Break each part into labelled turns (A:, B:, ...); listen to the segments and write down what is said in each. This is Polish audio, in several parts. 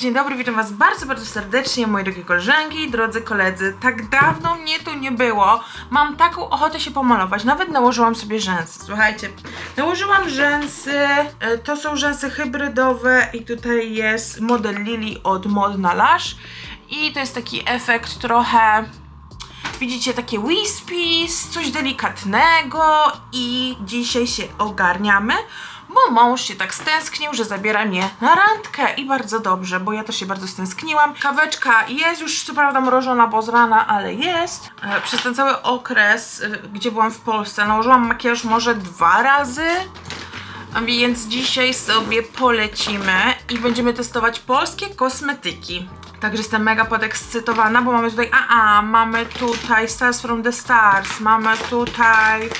A: dzień dobry, witam was bardzo, bardzo serdecznie, moje drogie koleżanki, drodzy koledzy. Tak dawno mnie tu nie było. Mam taką ochotę się pomalować. Nawet nałożyłam sobie rzęsy. Słuchajcie, nałożyłam rzęsy. e, To są rzęsy hybrydowe i tutaj jest model Lily od Modna Lash. I to jest taki efekt trochę Widzicie takie wispies, coś delikatnego i dzisiaj się ogarniamy, bo mąż się tak stęsknił, że zabiera mnie na randkę i bardzo dobrze, bo ja też się bardzo stęskniłam. Kaweczka jest już co prawda mrożona, bo z rana, ale jest. E, Przez ten cały okres, e, gdzie byłam w Polsce, nałożyłam makijaż może dwa razy. Więc dzisiaj sobie polecimy i będziemy testować polskie kosmetyki. Także jestem mega podekscytowana, bo mamy tutaj AA, mamy tutaj Stars from the Stars, mamy tutaj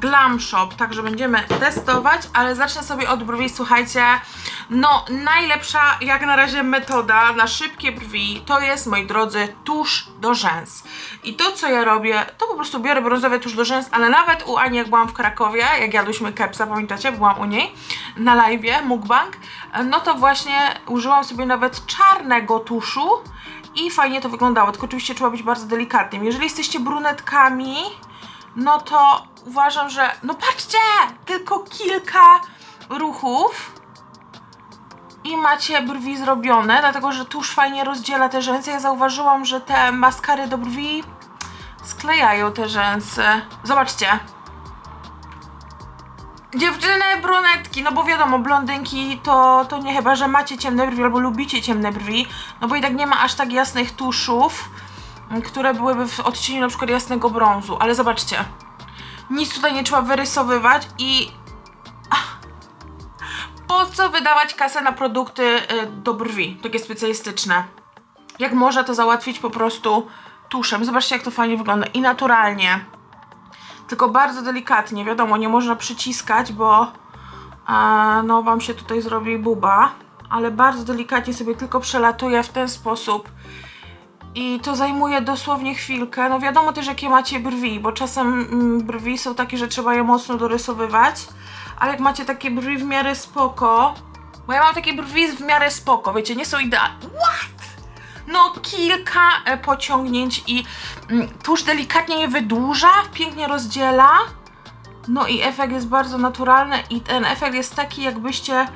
A: Glam Shop, także będziemy testować, ale zacznę sobie od brwi, słuchajcie, no najlepsza jak na razie metoda na szybkie brwi to jest, moi drodzy, tusz do rzęs. I to co ja robię, to po prostu biorę brązowy tusz do rzęs, ale nawet u Ani jak byłam w Krakowie, jak jadłyśmy kepsa, pamiętacie, byłam u niej na live'ie, mukbang, no to właśnie użyłam sobie nawet czarnego tuszu i fajnie to wyglądało, tylko oczywiście trzeba być bardzo delikatnym. Jeżeli jesteście brunetkami, no to uważam, że no patrzcie, tylko kilka ruchów i macie brwi zrobione, dlatego że tusz fajnie rozdziela te rzęsy. Ja zauważyłam, że te maskary do brwi sklejają te rzęsy. Zobaczcie. Dziewczyny brunetki, no bo wiadomo, blondynki to, to nie chyba, że macie ciemne brwi albo lubicie ciemne brwi, no bo i tak nie ma aż tak jasnych tuszów, które byłyby w odcieniu na przykład jasnego brązu, ale zobaczcie, nic tutaj nie trzeba wyrysowywać i po co wydawać kasę na produkty y, do brwi, takie specjalistyczne? Jak można to załatwić po prostu tuszem? Zobaczcie jak to fajnie wygląda i naturalnie tylko bardzo delikatnie. Wiadomo, nie można przyciskać, bo e, no wam się tutaj zrobi buba, ale bardzo delikatnie sobie tylko przelatuję w ten sposób. I to zajmuje dosłownie chwilkę. No wiadomo też jakie macie brwi, bo czasem mm, brwi są takie, że trzeba je mocno dorysowywać. Ale jak macie takie brwi w miarę spoko, bo ja mam takie brwi w miarę spoko, wiecie, nie są idealne. What? no kilka e, pociągnięć i mm, tuż delikatnie je wydłuża, pięknie rozdziela. No i efekt jest bardzo naturalny i ten efekt jest taki jakbyście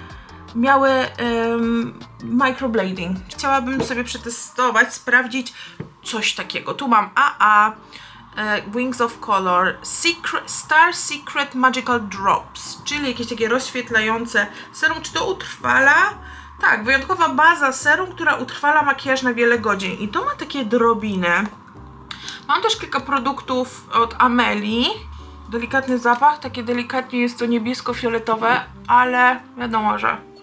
A: miały um, microblading. Chciałabym sobie przetestować, sprawdzić coś takiego. Tu mam AA, e, Wings of Color, Secret, Star Secret Magical Drops, czyli jakieś takie rozświetlające serum. Czy to utrwala? Tak, wyjątkowa baza serum, która utrwala makijaż na wiele godzin. I to ma takie drobiny. Mam też kilka produktów od Ameli. Delikatny zapach, takie delikatnie jest to niebiesko-fioletowe, ale wiadomo, że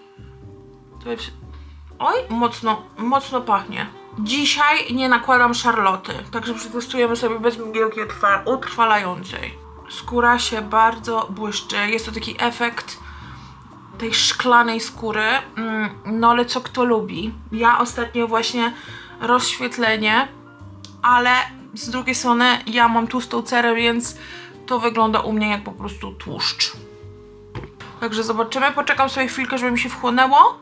A: Oj, mocno, mocno pachnie. Dzisiaj nie nakładam szarloty, także przetestujemy sobie bez mgiełki utrwa- utrwalającej. Skóra się bardzo błyszczy, jest to taki efekt tej szklanej skóry, mm, no ale co kto lubi. Ja ostatnio właśnie rozświetlenie, ale z drugiej strony ja mam tłustą cerę, więc to wygląda u mnie jak po prostu tłuszcz. Także zobaczymy, poczekam sobie chwilkę, żeby mi się wchłonęło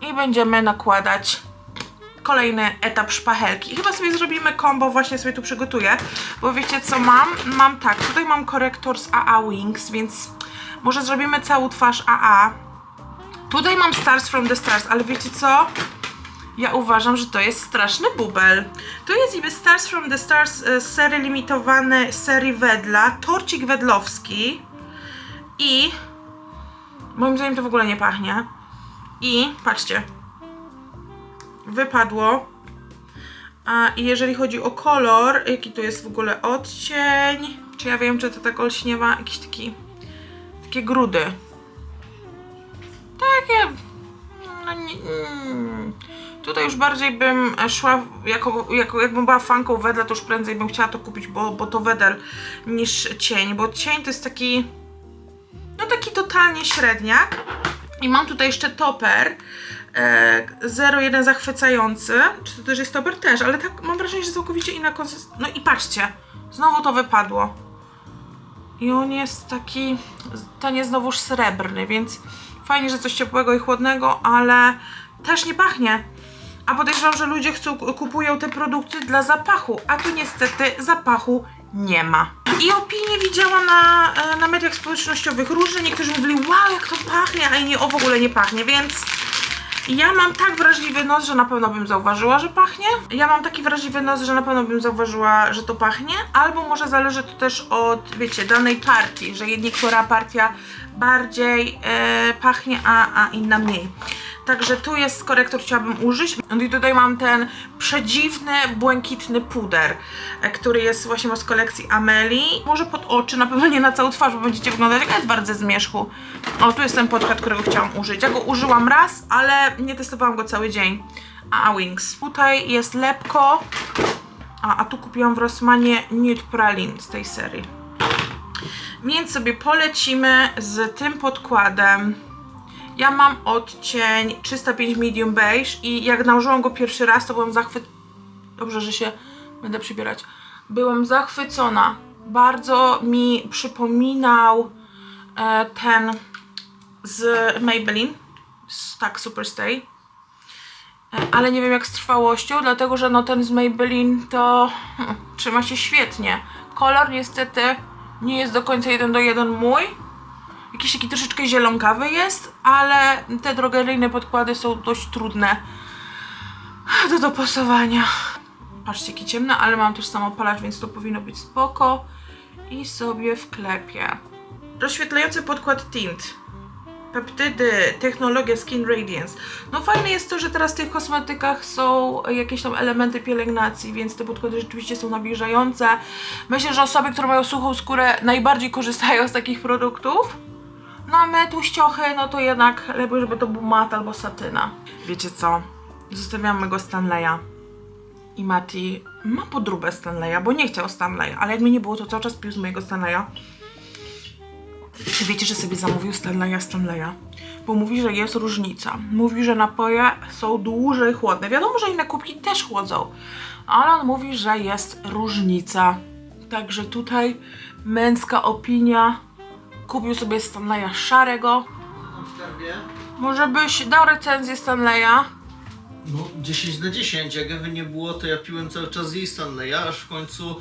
A: i będziemy nakładać kolejny etap szpachelki. Chyba sobie zrobimy combo, właśnie sobie tu przygotuję, bo wiecie co mam? Mam tak, tutaj mam korektor z AA Wings, więc może zrobimy całą twarz AA. Tutaj mam Stars from the Stars, ale wiecie co? Ja uważam, że to jest straszny bubel. To jest niby Stars from the Stars e, z serii limitowanej serii Wedla, torcik wedlowski i moim zdaniem to w ogóle nie pachnie. I patrzcie, wypadło. A, jeżeli chodzi o kolor, jaki to jest w ogóle odcień, czy ja wiem, czy to tak olśniewa, jakiś taki, takie grudy. Takie, no nie, mm. Tutaj już bardziej bym szła, jako, jako, jakbym była fanką Wedla, to już prędzej bym chciała to kupić, bo, bo to Wedel niż cień, bo cień to jest taki, no taki totalnie średniak. I mam tutaj jeszcze toper e, 01 zachwycający. Czy to też jest toper? Też, ale tak mam wrażenie, że całkowicie inna konsystencja. No i patrzcie, znowu to wypadło. I on jest taki, ten jest znowuż srebrny, więc fajnie, że coś ciepłego i chłodnego, ale też nie pachnie. A podejrzewam, że ludzie chcą, kupują te produkty dla zapachu, a tu niestety zapachu nie ma. I opinie widziałam na, e, na mediach społecznościowych różne. Niektórzy mówili, wow, jak to pachnie, a inni, o w ogóle nie pachnie, więc ja mam tak wrażliwy nos, że na pewno bym zauważyła, że pachnie. Ja mam taki wrażliwy nos, że na pewno bym zauważyła, że to pachnie. Albo może zależy to też od, wiecie, danej partii, że niektóra partia bardziej e, pachnie, a, a inna mniej. Także tu jest korektor, chciałabym użyć. I tutaj mam ten przedziwny, błękitny puder, e, który jest właśnie z kolekcji Ameli. Może pod oczy, na pewno nie na całą twarz, bo będziecie wyglądać jak Edward ze zmierzchu. O, tu jest ten podkład, którego chciałam użyć. Ja go użyłam raz, ale nie testowałam go cały dzień. A, Wings. Tutaj jest lepko. A, a tu kupiłam w Rossmanie Nude Pralin z tej serii. Więc sobie polecimy z tym podkładem. Ja mam odcień 305 medium beige i jak nałożyłam go pierwszy raz, to byłam zachwyt... Dobrze, że się będę przybierać. Byłam zachwycona. Bardzo mi przypominał e, ten z Maybelline. Z, tak, Superstay. E, ale nie wiem jak z trwałością, dlatego że no ten z Maybelline to hmm, trzyma się świetnie. Kolor niestety nie jest do końca jeden do jeden mój. Jakiś taki troszeczkę zielonkawy jest, ale te drogeryjne podkłady są dość trudne do dopasowania. Patrzcie, jakie ciemne, ale mam też samopalacz, więc to powinno być spoko. I sobie wklepię. Rozświetlający podkład tint. Peptydy, technologia Skin Radiance. No fajne jest to, że teraz w tych kosmetykach są jakieś tam elementy pielęgnacji, więc te podkłady rzeczywiście są nawilżające. Myślę, że osoby, które mają suchą skórę najbardziej korzystają z takich produktów. No a my tłuściochy, no to jednak lepiej, żeby to był mat albo satyna. Wiecie co? Zostawiam mego Stanleya. I Mati ma podróbę Stanleya, bo nie chciał Stanleya, ale jak mi nie było, to cały czas pił z mojego Stanleya. Czy wiecie, że sobie zamówił Stanleya Stanleya? Bo mówi, że jest różnica. Mówi, że napoje są dłużej chłodne. Wiadomo, że inne kubki też chłodzą, ale on mówi, że jest różnica. Także tutaj męska opinia. Kupił sobie Stanleya szarego. Może byś dał recenzję Stanleya?
B: No 10 na 10, jak nie było, to ja piłem cały czas jej Stanleya, aż w końcu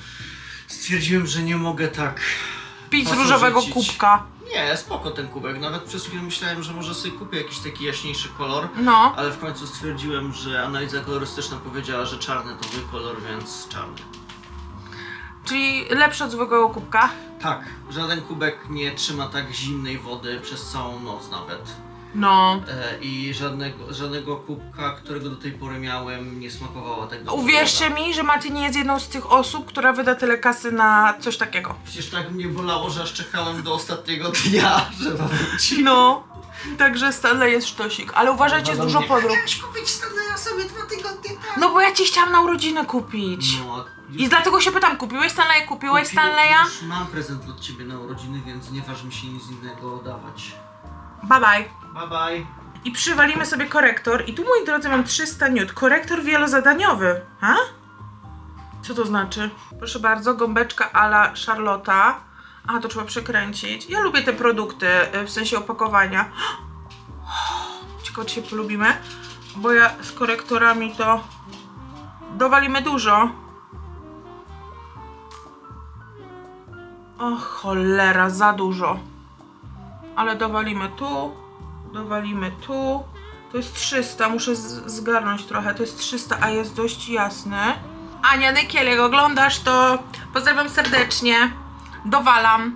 B: stwierdziłem, że nie mogę tak...
A: Pić różowego kubka.
B: Nie, spoko ten kubek, nawet przez chwilę myślałem, że może sobie kupię jakiś taki jaśniejszy kolor,
A: No.
B: ale w końcu stwierdziłem, że analiza kolorystyczna powiedziała, że czarny to mój kolor, więc czarny.
A: Czyli lepszy od zwykłego kubka.
B: Tak, żaden kubek nie trzyma tak zimnej wody przez całą noc nawet.
A: No.
B: E, I żadnego, żadnego kubka, którego do tej pory miałem, nie smakowała tak dobrze.
A: Uwierzcie mi, że Maty nie jest jedną z tych osób, która wyda tyle kasy na coś takiego.
B: Przecież tak mnie bolało, że aż czekałem do ostatniego dnia, żeby wrócić.
A: No. Także Stanley jest sztosik, ale uważajcie, jest dużo podrób.
B: Chciałeś kupić Stanleya sobie dwa tygodnie temu.
A: No bo ja ci chciałam na urodziny kupić.
B: No,
A: I dlatego się pytam, kupiłeś Stanleya? Kupiłeś Stanleya?
B: Już mam prezent od ciebie na urodziny, więc nie waży mi się nic innego dawać.
A: Bye bye.
B: Bye bye.
A: I przywalimy sobie korektor. I tu, moi drodzy, mam 300 nut. Korektor wielozadaniowy. Ha? Co to znaczy? Proszę bardzo, gąbeczka ala Charlotta. A, to trzeba przekręcić. Ja lubię te produkty, y, w sensie opakowania. Ciekawe, czy się polubimy. Bo ja z korektorami to dowalimy dużo. O cholera, za dużo. Ale dowalimy tu, dowalimy tu. To jest 300, muszę zgarnąć trochę. To jest 300, a jest dość jasny. Ania Nykiel, jak oglądasz, to pozdrawiam serdecznie. Dowalam.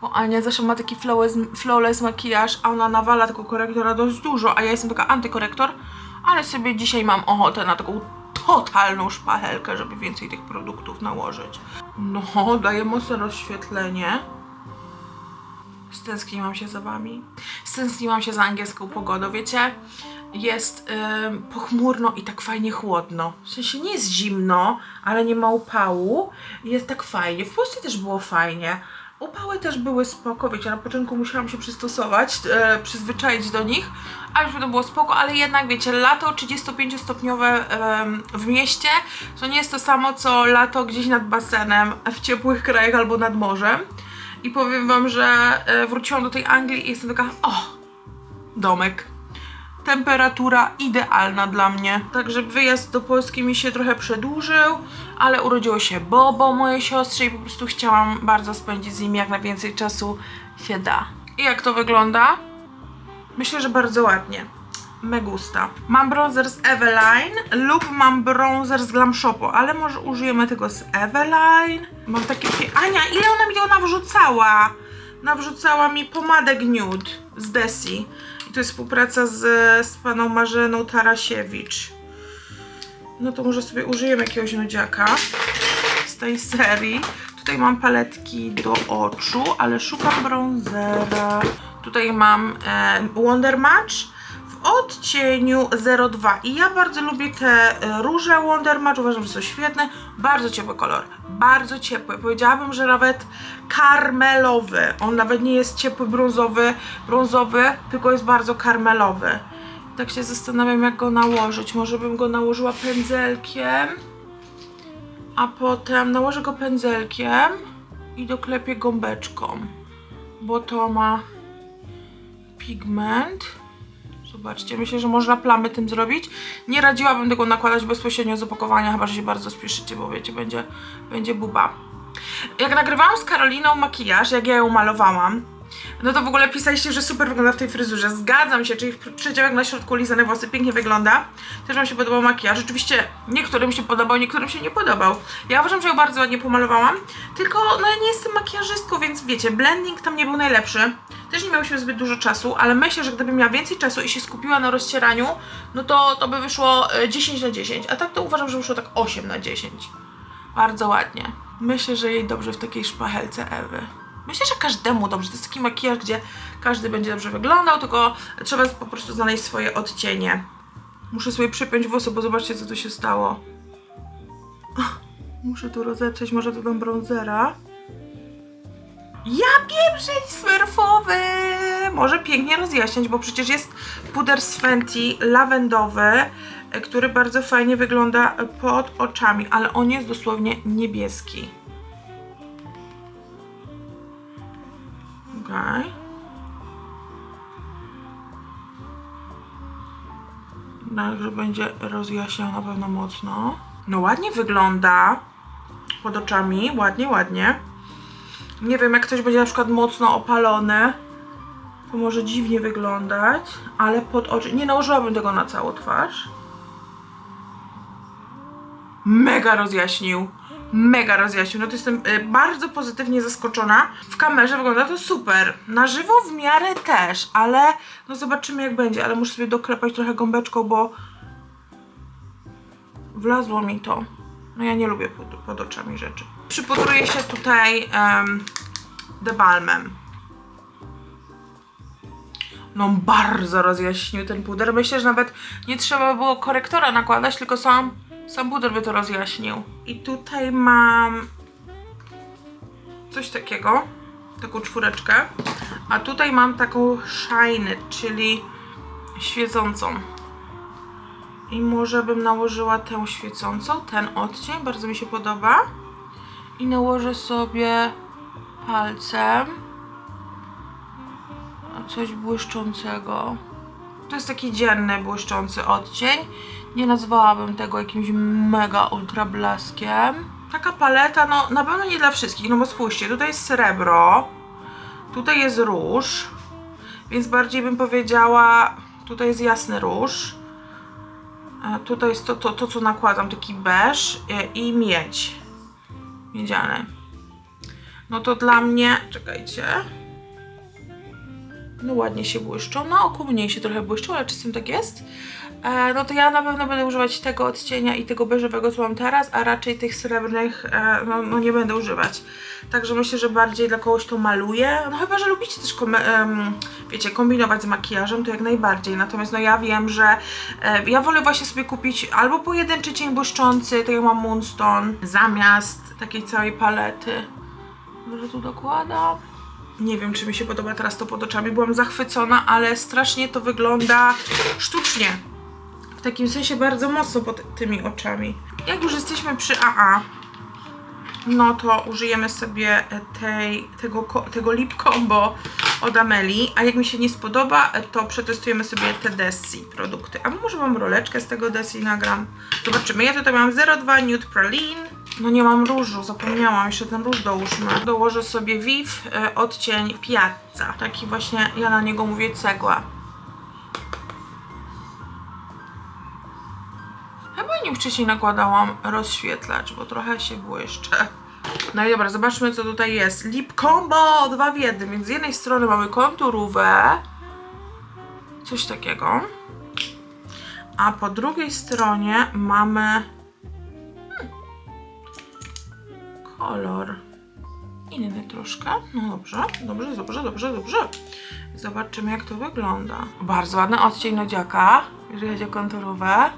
A: Bo Ania zawsze ma taki flawless, flawless makijaż, a ona nawala tego korektora dość dużo, a ja jestem taka antykorektor, ale sobie dzisiaj mam ochotę na taką totalną szpachelkę, żeby więcej tych produktów nałożyć. No, daje mocne rozświetlenie. Stęskniłam się za wami. Stęskniłam się za angielską pogodą. Wiecie, jest ym, pochmurno i tak fajnie chłodno. W sensie nie jest zimno, ale nie ma upału. Jest tak fajnie. W Polsce też było fajnie. Upały też były spoko, wiecie, na początku musiałam się przystosować, e, przyzwyczaić do nich, a już potem było spoko, ale jednak wiecie, lato 35-stopniowe em, w mieście to nie jest to samo co lato gdzieś nad basenem w ciepłych krajach albo nad morzem. I powiem wam, że e, wróciłam do tej Anglii i jestem taka, o, domek. temperatura idealna dla mnie. Także wyjazd do Polski mi się trochę przedłużył, ale urodziło się Bobo, mojej siostrze i po prostu chciałam bardzo spędzić z nim jak najwięcej czasu się da. I jak to wygląda? Myślę, że bardzo ładnie. Me gusta. Mam bronzer z Eveline lub mam bronzer z Glam Shopu, ale może użyjemy tego z Eveline. Mam takie... Ania, ile ona mi tego nawrzucała? Nawrzucała mi pomadę Nude z Desi. I to jest współpraca z, z paną Marzeną Tarasiewicz. No to może sobie użyjemy jakiegoś nudziaka z tej serii. Tutaj mam paletki do oczu, ale szukam bronzera. Tutaj mam e, Wonder Match odcieniu 02. I ja bardzo lubię te e, róże Wonder Match, uważam, że są świetne. Bardzo ciepły kolor, bardzo ciepły. Powiedziałabym, że nawet karmelowy. On nawet nie jest ciepły brązowy, brązowy, tylko jest bardzo karmelowy. Tak się zastanawiam, jak go nałożyć. Może bym go nałożyła pędzelkiem a potem nałożę go pędzelkiem i doklepię gąbeczką, bo to ma pigment. Zobaczcie, myślę, że można plamy tym zrobić. Nie radziłabym tego nakładać bezpośrednio z opakowania, chyba że się bardzo spieszycie, bo wiecie, będzie, będzie buba. Jak nagrywałam z Karoliną makijaż, jak ja ją malowałam, no to w ogóle pisaliście, że super wygląda w tej fryzurze. Zgadzam się, czyli w przedziałek na środku lizane włosy pięknie wygląda. Też Wam się podobał makijaż. Rzeczywiście niektórym się podobał, niektórym się nie podobał. Ja uważam, że ją bardzo ładnie pomalowałam. Tylko no ja nie jestem makijażystką, więc wiecie, blending tam nie był najlepszy. Też nie miałyśmy zbyt dużo czasu, ale myślę, że gdybym miała więcej czasu i się skupiła na rozcieraniu, no to, to by wyszło e, 10 na 10. A tak to uważam, że wyszło tak 8 na 10. Bardzo ładnie. Myślę, że jej dobrze w takiej szpachelce Ewy. Myślę, że każdemu dobrze. To jest taki makijaż, gdzie każdy będzie dobrze wyglądał, tylko trzeba po prostu znaleźć swoje odcienie. Muszę sobie przypiąć włosy, bo zobaczcie, co tu się stało. Muszę tu rozetrzeć, może dodam bronzera. Ja pieprzeń smerfowy! Może pięknie rozjaśniać, bo przecież jest puder z Fenty lawendowy, który bardzo fajnie wygląda pod oczami, ale on jest dosłownie niebieski. Okej. Także będzie rozjaśniał na pewno mocno. No ładnie wygląda pod oczami, ładnie, ładnie. Nie wiem, jak ktoś będzie na przykład mocno opalony, to może dziwnie wyglądać, ale pod oczy... Nie nałożyłabym tego na całą twarz. Mega rozjaśnił. Mega rozjaśnił. No to jestem y, bardzo pozytywnie zaskoczona. W kamerze wygląda to super. Na żywo w miarę też, ale no zobaczymy jak będzie. Ale muszę sobie doklepać trochę gąbeczką, bo wlazło mi to. No ja nie lubię pod, pod oczami rzeczy. Przypudruję się tutaj um, The Balmem. No bardzo rozjaśnił ten puder. Myślę, że nawet nie trzeba było korektora nakładać, tylko sam, sam puder by to rozjaśnił. I tutaj mam coś takiego, taką czwóreczkę. A tutaj mam taką shiny, czyli świecącą. I może bym nałożyła tę świecącą, ten odcień, bardzo mi się podoba. I nałożę sobie palcem coś błyszczącego. To jest taki dzienny, błyszczący odcień. Nie nazwałabym tego jakimś mega ultra blaskiem. Taka paleta, no na pewno nie dla wszystkich, no bo spójrzcie, tutaj jest srebro, tutaj jest róż, więc bardziej bym powiedziała, tutaj jest jasny róż, tutaj jest to, to, to co nakładam, taki beż i, i miedź, miedziany. No to dla mnie, czekajcie, no ładnie się błyszczą, na oku mniej się trochę błyszczą, ale czasem tak jest. E, no to ja na pewno będę używać tego odcienia i tego beżowego, co mam teraz, a raczej tych srebrnych e, no, no nie będę używać. Także myślę, że bardziej dla kogoś to maluję. No chyba, że lubicie też, kom- wiecie, kombinować z makijażem, to jak najbardziej. Natomiast no ja wiem, że e, ja wolę właśnie sobie kupić albo pojedynczy cień błyszczący, tak jak mam Moonstone, zamiast takiej całej palety. Może tu dokładam. Nie wiem, czy mi się podoba teraz to pod oczami. Byłam zachwycona, ale strasznie to wygląda sztucznie. W takim sensie bardzo mocno pod tymi oczami. Jak już jesteśmy przy AA, no to użyjemy sobie tej, tego, tego lip combo od Ameli, a jak mi się nie spodoba, to przetestujemy sobie te Desi produkty. A może mam roleczkę z tego Desi nagram? Zobaczymy. Ja tutaj mam 02 Nude Praline. No nie mam różu, zapomniałam, jeszcze ten róż dołóżmy. Dołożę sobie Viv e, odcień Piazza. Taki właśnie, ja na niego mówię cegła. Wcześniej nakładałam rozświetlacz, bo trochę się błyszczę. No i dobra, zobaczmy co tutaj jest. Lip Combo, dwa w jednym, więc z jednej strony mamy konturówę, coś takiego, a po drugiej stronie mamy hmm, kolor inny troszkę. No dobrze, dobrze, dobrze, dobrze, dobrze. Zobaczymy jak to wygląda. Bardzo ładny odcień nodziaka, jeżeli chodzi o konturówę.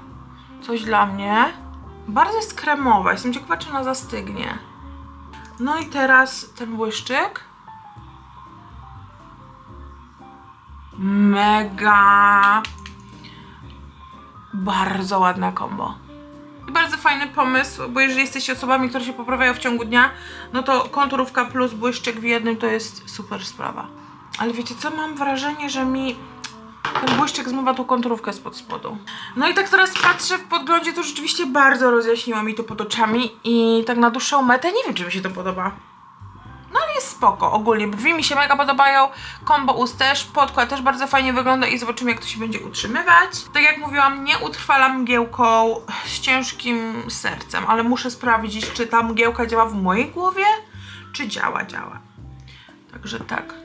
A: Coś dla mnie. Bardzo jest kremowa, jestem ciekawa czy ona zastygnie. No i teraz ten błyszczyk. Mega. Bardzo ładna kombo. I bardzo fajny pomysł, bo jeżeli jesteście osobami, które się poprawiają w ciągu dnia, no to konturówka plus błyszczyk w jednym to jest super sprawa. Ale wiecie co, mam wrażenie, że mi ten błyszczyk zmywa tą konturówkę spod spodu. No i tak teraz patrzę w podglądzie, to rzeczywiście bardzo rozjaśniło mi to pod oczami i tak na dłuższą metę nie wiem, czy mi się to podoba. No ale jest spoko, ogólnie brwi mi się mega podobają, kombo ust też, podkład też bardzo fajnie wygląda i zobaczymy jak to się będzie utrzymywać. Tak jak mówiłam, nie utrwalam mgiełką z ciężkim sercem, ale muszę sprawdzić, czy ta mgiełka działa w mojej głowie, czy działa, działa. Także tak.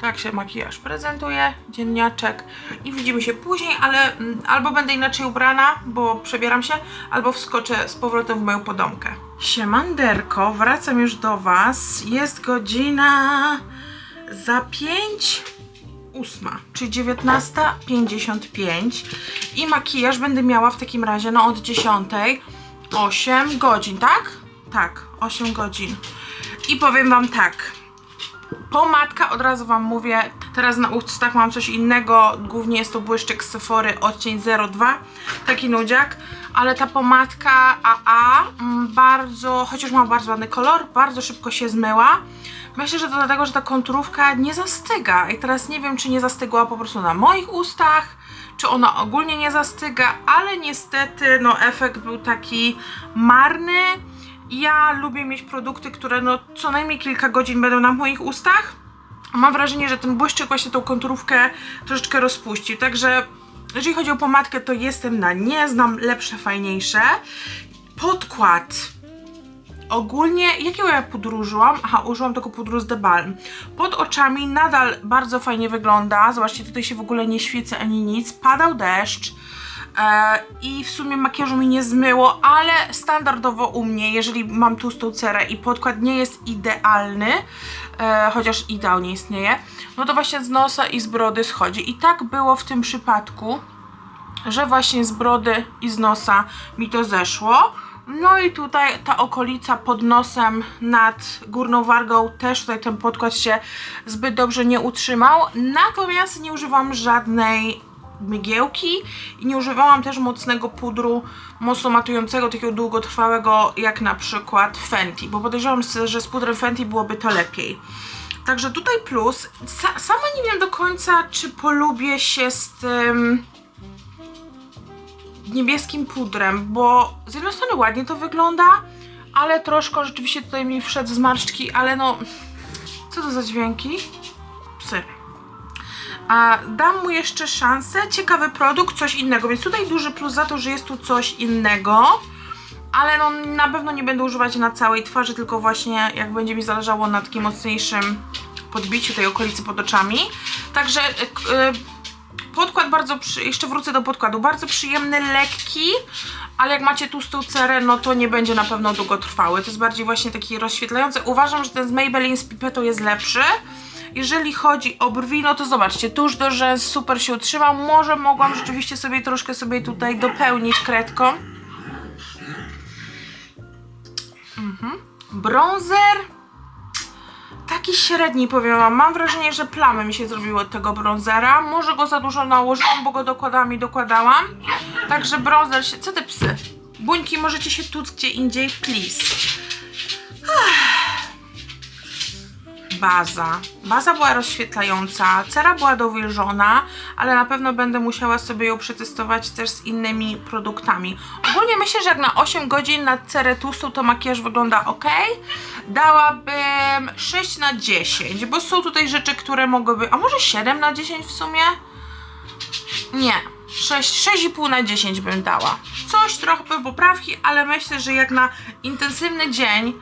A: Tak się makijaż prezentuje, dzienniaczek i widzimy się później, ale mm, albo będę inaczej ubrana, bo przebieram się, albo wskoczę z powrotem w moją podomkę. Siemanderko, wracam już do Was. Jest godzina za 5 ósma, czyli 19.55 i makijaż będę miała w takim razie no od 10 8 godzin, tak? Tak, 8 godzin. I powiem Wam tak, Pomadka, od razu Wam mówię, teraz na ustach mam coś innego, głównie jest to błyszczyk z Sephory odcień 02, taki nudziak, ale ta pomadka AA mm, bardzo, chociaż ma bardzo ładny kolor, bardzo szybko się zmyła. Myślę, że to dlatego, że ta konturówka nie zastyga i teraz nie wiem, czy nie zastygła po prostu na moich ustach, czy ona ogólnie nie zastyga, ale niestety no efekt był taki marny. Ja lubię mieć produkty, które no co najmniej kilka godzin będą na moich ustach. Mam wrażenie, że ten błyszczyk właśnie tą konturówkę troszeczkę rozpuścił, także jeżeli chodzi o pomadkę, to jestem na nie, znam lepsze, fajniejsze. Podkład. Ogólnie, jakiego ja pudru użyłam? Aha, użyłam tego pudru z The Balm. Pod oczami nadal bardzo fajnie wygląda. Zobaczcie, tutaj się w ogóle nie świecę ani nic. Padał deszcz. E, I w sumie makijażu mi nie zmyło, ale standardowo u mnie, jeżeli mam tłustą cerę i podkład nie jest idealny, e, chociaż ideał nie istnieje, no to właśnie z nosa i z brody schodzi. I tak było w tym przypadku, że właśnie z brody i z nosa mi to zeszło. No i tutaj ta okolica pod nosem nad górną wargą też tutaj ten podkład się zbyt dobrze nie utrzymał. Natomiast nie używam żadnej mgiełki i nie używałam też mocnego pudru mocno matującego, takiego długotrwałego jak na przykład Fenty, bo podejrzewam, że z pudrem Fenty byłoby to lepiej. Także tutaj plus. Sa sama nie wiem do końca, czy polubię się z tym niebieskim pudrem, bo z jednej strony ładnie to wygląda, ale troszkę rzeczywiście tutaj mi wszedł z marszczki, ale no, co to za dźwięki? Psy. A dam mu jeszcze szansę, ciekawy produkt, coś innego, więc tutaj duży plus za to, że jest tu coś innego, ale no na pewno nie będę używać na całej twarzy, tylko właśnie jak będzie mi zależało na takim mocniejszym podbiciu tej okolicy pod oczami. Także yy, podkład bardzo, przy... jeszcze wrócę do podkładu, bardzo przyjemny, lekki, ale jak macie tłustą cerę, no to nie będzie na pewno długotrwały. To jest bardziej właśnie taki rozświetlający. Uważam, że ten z Maybelline z pipetą jest lepszy. Jeżeli chodzi o brwi, no to zobaczcie, tuż do rzęs super się utrzymał. Może mogłam rzeczywiście sobie troszkę sobie tutaj dopełnić kredką. Mhm. Taki średni powiem wam. Mam wrażenie, że plamy mi się zrobiły od tego bronzera. Może go za dużo nałożyłam, bo go dokładami dokładałam. Także bronzer się... Co te psy? Buńki możecie się tuc gdzie indziej, please. Baza. Baza była rozświetlająca, cera była dowilżona, ale na pewno będę musiała sobie ją przetestować też z innymi produktami. Ogólnie myślę, że jak na 8 godzin na cerę tłustą to makijaż wygląda ok. Dałabym 6 na 10, bo są tutaj rzeczy, które mogłyby... A może 7 na 10 w sumie? Nie. 6, 6,5 na 10 bym dała. Coś trochę poprawki, ale myślę, że jak na intensywny dzień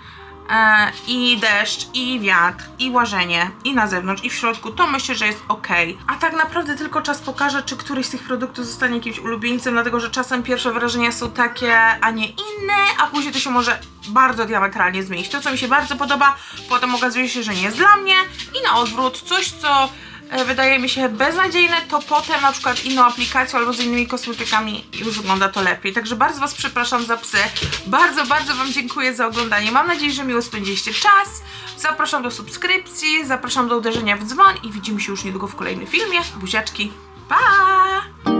A: e, i deszcz, i wiatr, i łażenie, i na zewnątrz, i w środku, to myślę, że jest ok. A tak naprawdę tylko czas pokaże, czy któryś z tych produktów zostanie jakimś ulubieńcem, dlatego że czasem pierwsze wrażenia są takie, a nie inne, a później to się może bardzo diametralnie zmienić. To, co mi się bardzo podoba, potem okazuje się, że nie jest dla mnie, i na odwrót, coś, co wydaje mi się beznadziejne, to potem na przykład inną aplikacją albo z innymi kosmetykami już wygląda to lepiej. Także bardzo Was przepraszam za psy. Bardzo, bardzo Wam dziękuję za oglądanie. Mam nadzieję, że miło spędziliście czas. Zapraszam do subskrypcji, zapraszam do uderzenia w dzwon i widzimy się już niedługo w kolejnym filmie. Buziaczki, pa!